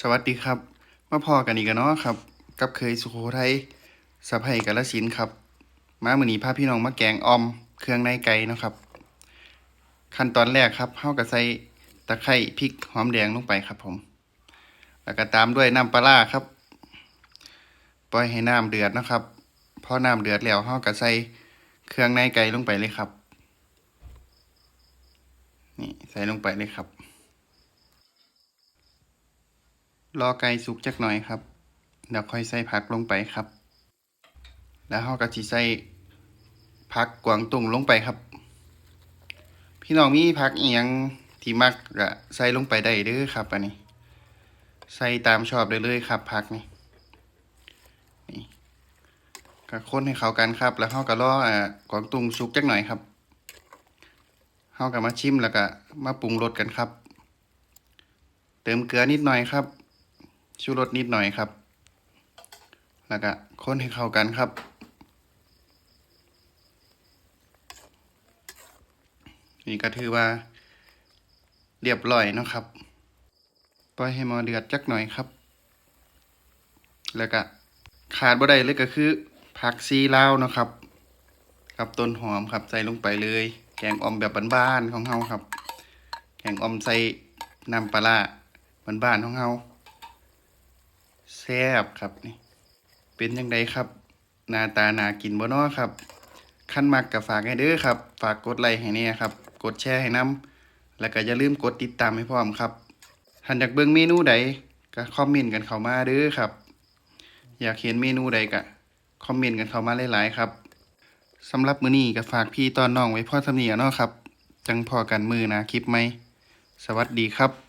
สวัสดีครับ มาพอกันอีกแล้วเนาะครับ กับเคยสุโขทัยสะไพกาลสินครับ มามื้อนี้พาพี่น้องมาแกงออม เครื่องในไก่เนาะครับ ขั้นตอนแรกครับเฮาก็ใส่ตะไคร้พริกหอมแดงลงไปครับผม แล้วก็ตามด้วยน้ำปลาร้าครับ ปล่อยให้น้ำเดือดนะครับ พอน้ำเดือดแล้วเฮาก็ใส่เครื่องในไก่ลงไปเลยครับ นี่ใส่ลงไปเลยครับ รอไก่สุกจักหน่อยครับเดี๋ยวค่อยใส่ผักลงไปครับ แล้วเราก็สิใส่ผักกวางตุ้งลงไปครับ พี่น้องมีผักอีหยังที่มักก็ใส่ลงไปได้เด้อครับอันนี้ ใส่ตามชอบได้เลยครับผักนี่นี่ก็คนให้เข้ากันครับ แล้วเราก็รออ่ากวางตุ้งสุกจักหน่อยครับเราก็มาชิมแล้วก็มาปรุงรสกันครับ เติมเกลือนิดหน่อยครับ ชูรสนิดหน่อยครับ แล้วก็คนให้เข้ากันครับ นี่ก็ถือว่า เรียบร้อยนะครับ ปล่อยให้มอเดือดจักหน่อยครับ แล้วก็ขาดบ่ได้เลยก็คือ ผักซีลาวนะครับกับต้นหอมครับใส่ลงไปเลย แกงอ่อมแบบบ้านๆของเฮาครับ แกงอ่อมใส่น้ำปลาร้าบ้านๆของเฮา ซ่บครับนี่ เป็นยังไงครับหน้าตานากินบ่น้อครับขั้นมักกับฝากให้เด้อครับ ฝากกดไลค์ให้เนี่ยครับ กดแชร์ให้นํแล้วก็อย่าลืมกดติดตามให้พร้อมครับท่านอยากเบิ่งเมนูใดก็คอมเมนต์กันเข้ามาเด้อครับ อยากเห็นเมนูใดก็คอมเมนต์กันเข้ามาหลายๆครับสำหรับมื้อนี้ก็ฝากพี่ตอนน้องไว้พ่อสำเนียเนาะครับ จังพอกันมือนะคลิปไหม สวัสดีครับ